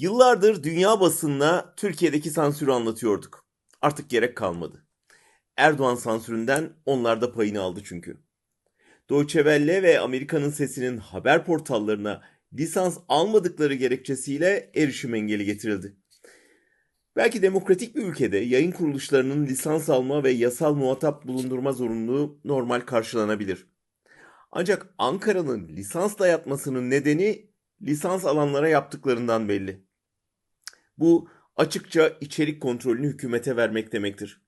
Yıllardır dünya basınına Türkiye'deki sansürü anlatıyorduk. Artık gerek kalmadı. Erdoğan sansüründen onlar da payını aldı çünkü. Deutsche Welle ve Amerika'nın sesinin haber portallarına lisans almadıkları gerekçesiyle erişim engeli getirildi. Belki demokratik bir ülkede yayın kuruluşlarının lisans alma ve yasal muhatap bulundurma zorunluluğu normal karşılanabilir. Ancak Ankara'nın lisans dayatmasının nedeni lisans alanlara yaptıklarından belli. Bu açıkça içerik kontrolünü hükümete vermek demektir.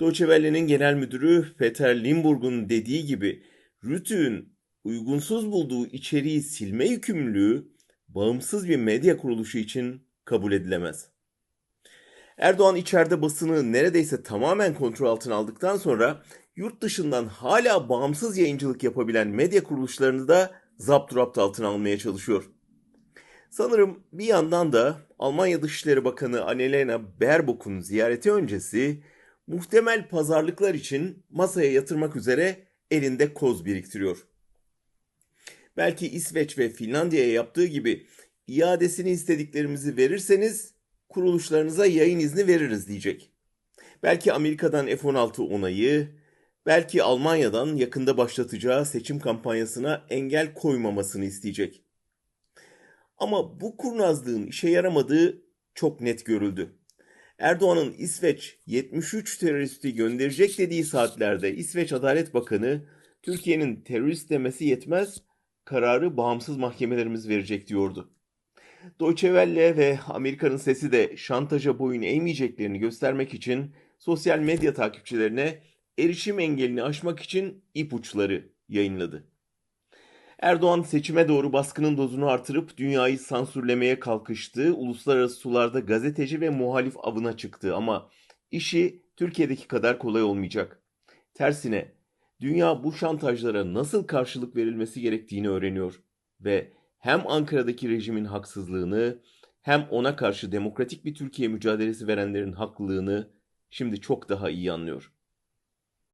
Deutsche Welle'nin genel müdürü Peter Limburg'un dediği gibi Rütü'nün uygunsuz bulduğu içeriği silme yükümlülüğü bağımsız bir medya kuruluşu için kabul edilemez. Erdoğan içeride basını neredeyse tamamen kontrol altına aldıktan sonra yurt dışından hala bağımsız yayıncılık yapabilen medya kuruluşlarını da zapturapt altına almaya çalışıyor. Sanırım bir yandan da Almanya Dışişleri Bakanı Annalena Baerbock'un ziyareti öncesi muhtemel pazarlıklar için masaya yatırmak üzere elinde koz biriktiriyor. Belki İsveç ve Finlandiya'ya yaptığı gibi iadesini istediklerimizi verirseniz kuruluşlarınıza yayın izni veririz diyecek. Belki Amerika'dan F-16 onayı, belki Almanya'dan yakında başlatacağı seçim kampanyasına engel koymamasını isteyecek. Ama bu kurnazlığın işe yaramadığı çok net görüldü. Erdoğan'ın İsveç 73 teröristi gönderecek dediği saatlerde İsveç Adalet Bakanı Türkiye'nin terörist demesi yetmez kararı bağımsız mahkemelerimiz verecek diyordu. Deutsche Welle ve Amerika'nın sesi de şantaja boyun eğmeyeceklerini göstermek için sosyal medya takipçilerine erişim engelini aşmak için ipuçları yayınladı. Erdoğan seçime doğru baskının dozunu artırıp dünyayı sansürlemeye kalkıştı. Uluslararası sularda gazeteci ve muhalif avına çıktı ama işi Türkiye'deki kadar kolay olmayacak. Tersine dünya bu şantajlara nasıl karşılık verilmesi gerektiğini öğreniyor ve hem Ankara'daki rejimin haksızlığını hem ona karşı demokratik bir Türkiye mücadelesi verenlerin haklılığını şimdi çok daha iyi anlıyor.